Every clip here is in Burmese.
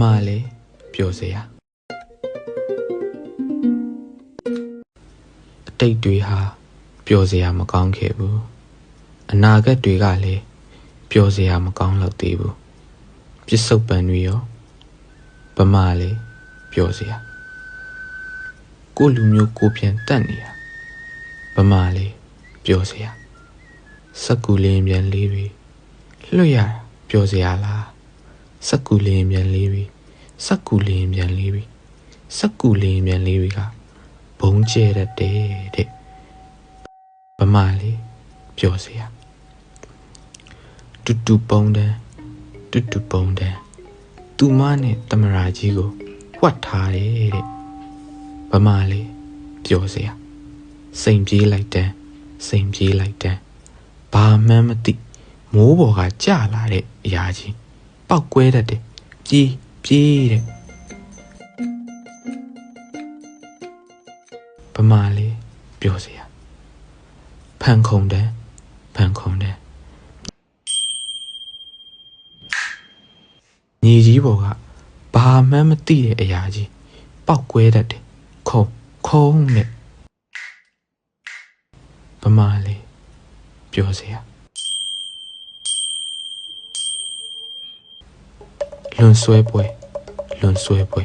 မာလေပျော်စရာအတိတ်တွေဟာပျော်စရာမကောင်းခဲ့ဘူးအနာဂတ်တွေကလည်းပျော်စရာမကောင်းတော့သေးဘူးပြစ္ဆုတ်ပံတွေရောဗမာလေပျော်စရာကိုယ့်လူမျိုးကိုယ်ပြန်တတ်နေတာဗမာလေပျော်စရာစက်ကူလင်းပြန်လေးတွေလွတ်ရတာပျော်စရာလား စက်ကူလင်းပြန်လေးတွေစက်ကူလင်းပြန်လေးတွေစက်ကူလင်းပြန်လေးတွေကဘုံကျဲတတ်တယ်တဲ့ဗမာလေးပျော်စရာတူတူပုံတန်းတူတူပုံတန်းသူမနဲ့တမရာကြီးကိုဝတ်ထားတယ်တဲ့ဗမာလေးပျော်စရာစိန်ပြေးလိုက်တန်းစိန်ပြေးလိုက်တန်းဘာမှန်းမသိမိုးပေါ်ကကြလာတဲ့အရာကြီး ပောက်ကွဲတတ်တယ်ပြေးပြေးတဲ့ဗမာလေးပျော်စရာဖန်ခုံတန်းဖန်ခုံတန်းညီကြီးပေါ်ကဘာမှန်းမသိတဲ့အရာကြီးပောက်ကွဲတတ်တယ်ခုံခုံနဲ့ဗမာလေးပျော်စရာ လွန်ဆွဲပွဲလွန်ဆွဲပွဲ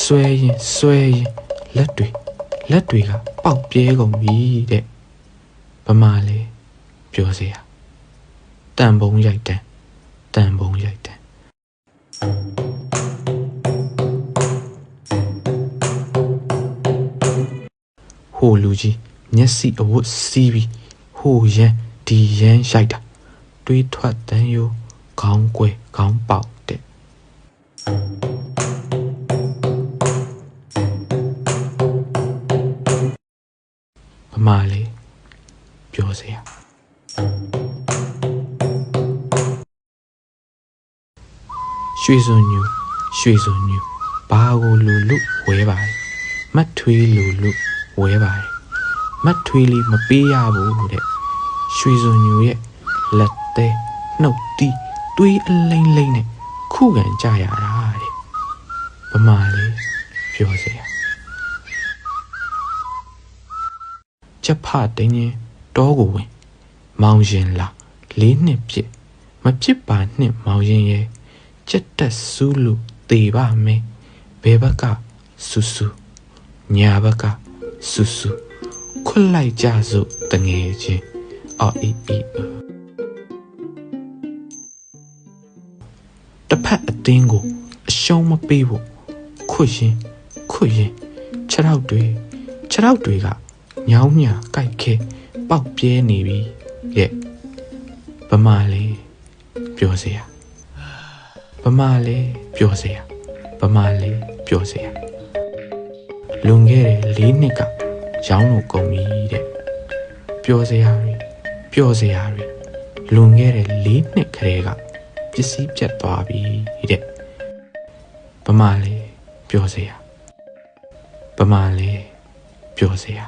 ဆွဲရင်ဆွဲရင်လက်တွေလက်တွေကပေါက်ပြဲကုန်ပြီတဲ့ဗမာလေးပျော်စရာတန်ပုံရိုက်တန်တန်ပုံရိုက်တန်ဟိုလူကြီးမျက်စိအဝတ်စီးပြီးဟိုရန်ဒီရန်ရိုက်တာတွေးထွက်တန်းရိုးခေါင်းကွယ်ခေါင်းပေါက်တဲ့ မမလေးပြောစရာရွှေစွန်ညူရွှေစွန်ညူဘာကိုလူလူဝဲပါတယ်မတ်ထွေးလူလူဝဲပါတယ်မတ်ထွေးလေးမပေးရဘူးတဲ့ရွှေစွန်ညူရဲ့လက်သေးနှုတ်တီးတွေးအလိမ့်လိမ့်နဲ့ခုခံကြရတာ တဲ့ဗမာလေးပြောစရာချက်ဖတင်းရင်တောကိုဝင် မောင်ရင်လာလေးနှစ်ပြစ်မဖြစ်ပါနှစ်မောင်ရင်ရဲ့ချက်တက်ဆူးလို့တေပါမယ်ဘယ်ဘက်ကဆူဆူညာဘက်ကဆူဆူခွတ်လိုက်ကြစို့တငယ်ချင်းအော်အီအီအတစ်ဖက်အတင်းကိုအရှုံးမပေးဖို့ ခွတ်ရင်ခွတ်ရင်ခြေထောက်တွေခြေထောက်တွေကညောင်းညာကြိုက်ခဲပေါက်ပြဲနေပြီရဲ့ဗမာလေးပြောစရာဗမာလေးပြောစရာဗမာလေးပြောစရာလွန်ခဲ့တဲ့၄နှစ်ကရောင်းလို့ကုန်ပြီတဲ့ပြောစရာတွေပြောစရာတွေလွန်ခဲ့တဲ့၄နှစ်ခရေကပစ္စည်းပြတ်သွားပြီတဲ့ဗမာလေး ပြောစရာဗမာလေးပြောစရာ